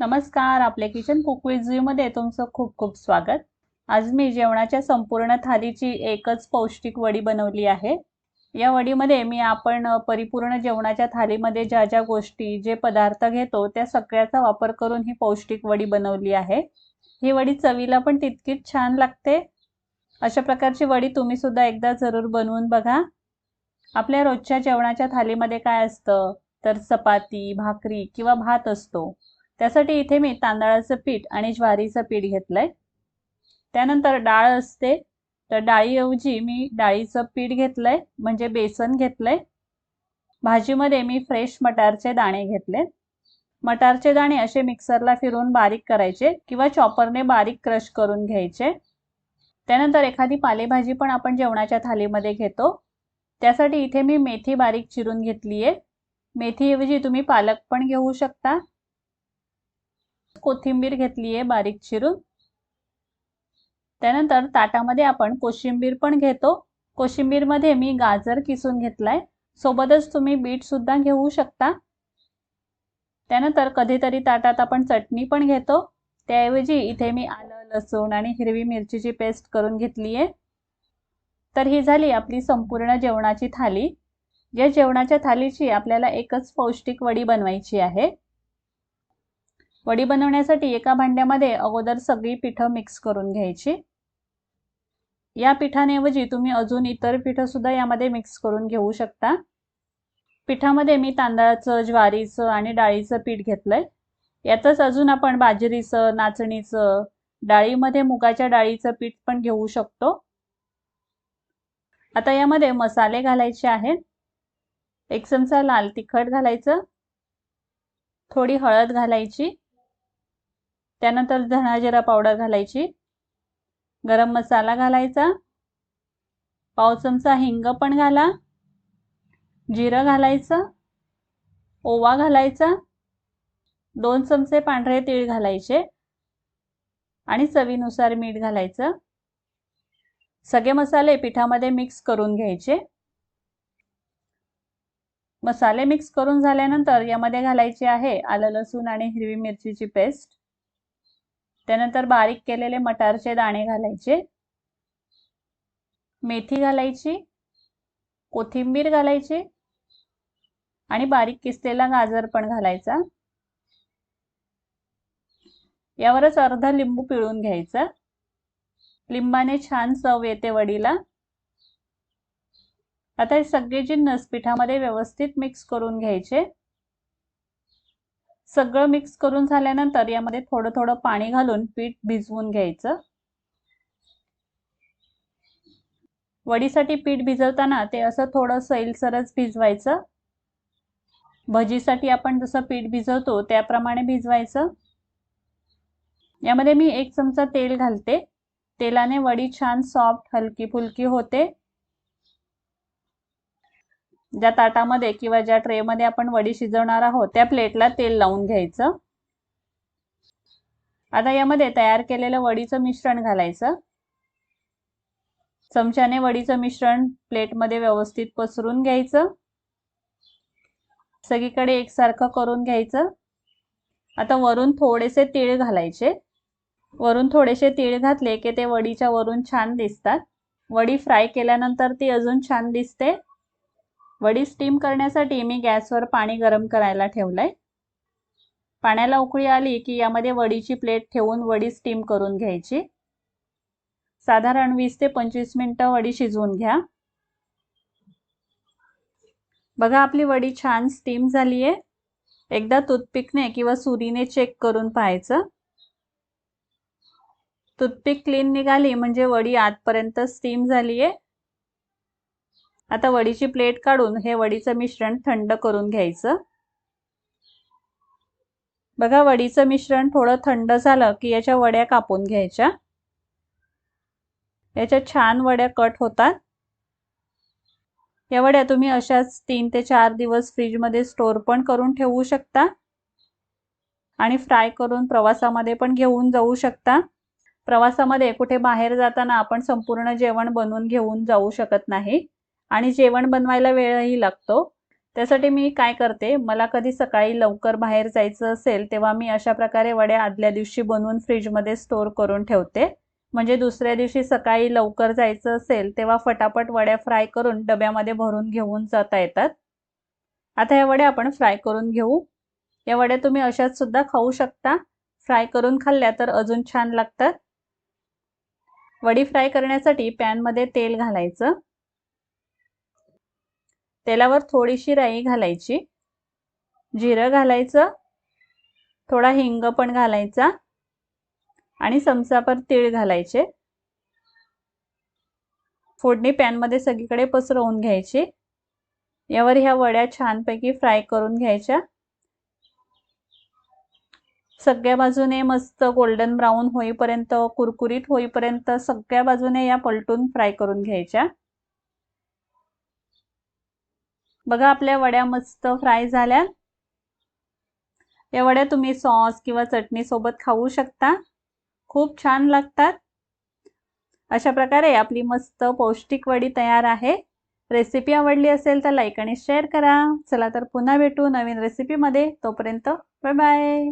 नमस्कार आपल्या किचन कुकमध्ये तुमचं खूप खूप स्वागत. आज मी जेवणाच्या संपूर्ण थालीची एकच पौष्टिक वडी बनवली आहे. या वडीमध्ये मी आपण परिपूर्ण जेवणाच्या थालीमध्ये ज्या ज्या गोष्टी जे पदार्थ घेतो त्या सगळ्याचा वापर करून ही पौष्टिक वडी बनवली आहे. ही वडी चवीला पण तितकीच छान लागते. अशा प्रकारची वडी तुम्ही सुद्धा एकदा जरूर बनवून बघा. आपल्या रोजच्या जेवणाच्या थालीमध्ये काय असतं? तर चपाती भाकरी किंवा भात असतो. त्यासाठी इथे मी तांदळाचं पीठ आणि ज्वारीचं पीठ घेतलंय. त्यानंतर डाळ असते. तर डाळीऐवजी मी डाळीचं पीठ घेतलंय म्हणजे बेसन घेतलंय. भाजीमध्ये मी फ्रेश मटारचे दाणे घेतले मटारचे दाणे असे मिक्सरला फिरून बारीक करायचे किंवा चॉपरने बारीक क्रश करून घ्यायचे. त्यानंतर एखादी पालेभाजी पण आपण जेवणाच्या थालीमध्ये घेतो. त्यासाठी इथे मी मेथी बारीक चिरून घेतली आहे मेथीऐवजी तुम्ही पालक पण घेऊ शकता. कोथिंबीर घेतली आहे बारीक चिरून. त्यानंतर ताटामध्ये आपण कोशिंबीर पण घेतो. कोशिंबीरमध्ये मी गाजर किसून घेतलाय. सोबतच तुम्ही बीट सुद्धा घेऊ शकता. त्यानंतर कधीतरी ताटात आपण चटणी पण घेतो. त्याऐवजी इथे मी आलं लसूण आणि हिरवी मिरचीची पेस्ट करून घेतली आहे तर ही झाली आपली संपूर्ण जेवणाची थाली. या जेवणाच्या थालीची आपल्याला एकच पौष्टिक वडी बनवायची आहे. वडी बनवण्यासाठी एका भांड्यामध्ये अगोदर सगळी पिठं मिक्स करून घ्यायची. या पिठांऐवजी तुम्ही अजून इतर पिठं सुद्धा यामध्ये मिक्स करून घेऊ शकता. पिठामध्ये मी तांदळाचं ज्वारीचं आणि डाळीचं पीठ घेतलंय. यातच अजून आपण बाजरीचं नाचणीचं डाळीमध्ये मुगाच्या डाळीचं पीठ पण घेऊ शकतो. आता यामध्ये मसाले घालायचे आहेत. एक चमचा लाल तिखट घालायचं. थोडी हळद घालायची. त्यानंतर धनाजिरा पावडर घालायची. गरम मसाला घालायचा. पाव चमचा हिंग पण घाला. जिरं घालायचं. ओवा घालायचा. दोन चमचे पांढरे तीळ घालायचे. आणि चवीनुसार मीठ घालायचं. सगळे मसाले पिठामध्ये मिक्स करून घ्यायचे. मसाले मिक्स करून झाल्यानंतर यामध्ये घालायचे आहे आलं लसूण आणि हिरवी मिरचीची पेस्ट त्यानंतर बारीक केलेले मटारचे दाणे घालायचे. मेथी घालायची. कोथिंबीर घालायची. आणि बारीक किसलेला गाजर पण घालायचा. यावरच अर्धा लिंबू पिळून घ्यायचा. लिंबाने छान चव येते वडीला. आता हे सगळे जिन्नस पिठामध्ये व्यवस्थित मिक्स करून घ्यायचे. सगळं मिक्स करून झाल्यानंतर यामध्ये थोडं थोडं पाणी घालून पीठ भिजवून घ्यायचं. वडीसाठी पीठ भिजवताना ते असं थोडं सैलसरच भिजवायचं. भजीसाठी आपण जसं पीठ भिजवतो त्याप्रमाणे भिजवायचं. यामध्ये मी एक चमचा तेल घालते. तेलाने वडी छान सॉफ्ट हलकी फुलकी होते. ज्या ताटामध्ये किंवा ज्या ट्रेमध्ये आपण वडी शिजवणार आहोत त्या प्लेटला तेल लावून घ्यायचं. आता यामध्ये तयार केलेलं वडीचं मिश्रण घालायचं. चमच्याने वडीचं मिश्रण प्लेटमध्ये व्यवस्थित पसरून घ्यायचं. सगळीकडे एकसारखं करून घ्यायचं. आता वरून थोडेसे तीळ घालायचे. वरून थोडेसे तीळ घातले की ते वडीच्या वरून छान दिसतात. वडी फ्राय केल्यानंतर ती अजून छान दिसते. वडी स्टीम करण्यासाठी मी गॅसवर पाणी गरम करायला ठेवलंय. पाण्याला उकळी आली की यामध्ये वडीची प्लेट ठेवून वडी स्टीम करून घ्यायची. साधारण वीस ते पंचवीस मिनिटं वडी शिजवून घ्या. बघा आपली वडी छान स्टीम झाली आहे एकदा टूथपिकने किंवा सुरीने चेक करून पाहायचं. टूथपिक क्लीन निघाली म्हणजे वडी आतपर्यंत स्टीम झाली आहे आता वडीची प्लेट काढून हे वडीचं मिश्रण थंड करून घ्यायचं. बघा वडीचं मिश्रण थोडं थंड झालं की याच्या वड्या कापून घ्यायच्या. याच्या छान वड्या कट होतात. या वड्या तुम्ही अशाच तीन ते चार दिवस फ्रीजमध्ये स्टोर पण करून ठेवू शकता. आणि फ्राय करून प्रवासामध्ये पण घेऊन जाऊ शकता. प्रवासामध्ये कुठे बाहेर जाताना आपण संपूर्ण जेवण बनवून घेऊन जाऊ शकत नाही. आणि जेवण बनवायला वेळही लागतो. त्यासाठी मी काय करते मला कधी सकाळी लवकर बाहेर जायचं असेल तेव्हा मी अशा प्रकारे वड्या आदल्या दिवशी बनवून फ्रीजमध्ये स्टोअर करून ठेवते. म्हणजे दुसऱ्या दिवशी सकाळी लवकर जायचं असेल तेव्हा फटाफट वड्या फ्राय करून डब्यामध्ये भरून घेऊन जाता येतात. आता या वड्या आपण फ्राय करून घेऊ. या वड्या तुम्ही अशाच सुद्धा खाऊ शकता. फ्राय करून खाल्ल्या तर अजून छान लागतात. वडी फ्राय करण्यासाठी पॅनमध्ये तेल घालायचं. तेलावर थोडीशी राई घालायची. जिरं घालायचं. थोडा हिंग पण घालायचा. आणि चमचाभर तीळ घालायचे. फोडणी पॅनमध्ये सगळीकडे पसरवून घ्यायची. यावर ह्या वड्या छानपैकी फ्राय करून घ्यायच्या. सगळ्या बाजूने मस्त गोल्डन ब्राऊन होईपर्यंत कुरकुरीत होईपर्यंत सगळ्या बाजूने या पलटून फ्राय करून घ्यायच्या. बघा आपल्या वड्या मस्त फ्राय झाल्या. या वड्या तुम्ही सॉस किंवा चटणी सोबत खाऊ शकता. खूप छान लागतात. अशा प्रकारे आपली मस्त पौष्टिक वडी तयार आहे. रेसिपी आवडली असेल तर लाईक आणि शेअर करा. चला तर पुन्हा भेटू नवीन रेसिपीमध्ये तोपर्यंत बाय बाय